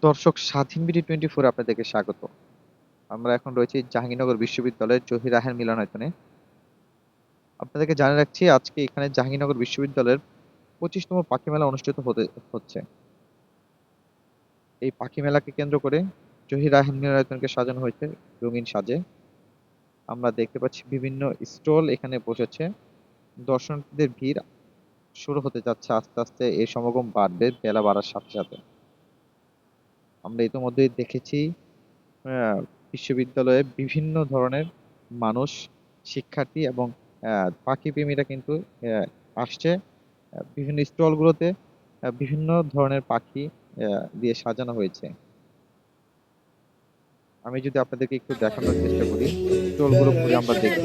দর্শক, স্বাধীন BD twenty four আপনাদেরকে স্বাগত। আমরা এখন রয়েছি জাহাঙ্গীরনগর বিশ্ববিদ্যালয়ের জহির রাহের মিলনায়তনে। আপনাদেরকে জানিয়ে রাখছি, আজকে এখানে জাহাঙ্গীরনগর বিশ্ববিদ্যালয়ের পঁচিশতম পাখি মেলা অনুষ্ঠিত হতে, হচ্ছে। এই পাখি মেলাকে কেন্দ্র করে জহির রাহের মিলনায়তনকে সাজানো হয়েছে রঙিন সাজে। আমরা দেখতে পাচ্ছি বিভিন্ন স্টল এখানে বসেছে। দর্শনার্থীদের ভিড় শুরু হতে যাচ্ছে, আস্তে আস্তে এই সমাগম বাড়বে, বেলা বাড়ার সাথে সাথে। আমরা ইতিমধ্যেই দেখেছি বিশ্ববিদ্যালয়ে বিভিন্ন ধরনের মানুষ, শিক্ষার্থী এবং পাখি প্রেমীরা কিন্তু আসছে। বিভিন্ন স্টলগুলোতে বিভিন্ন ধরনের পাখি দিয়ে সাজানো হয়েছে। আমি যদি আপনাদেরকে একটু দেখানোর চেষ্টা করি, স্টলগুলো ঘুরে আমরা দেখব।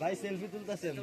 ভাই সেলফি তুলতেছেন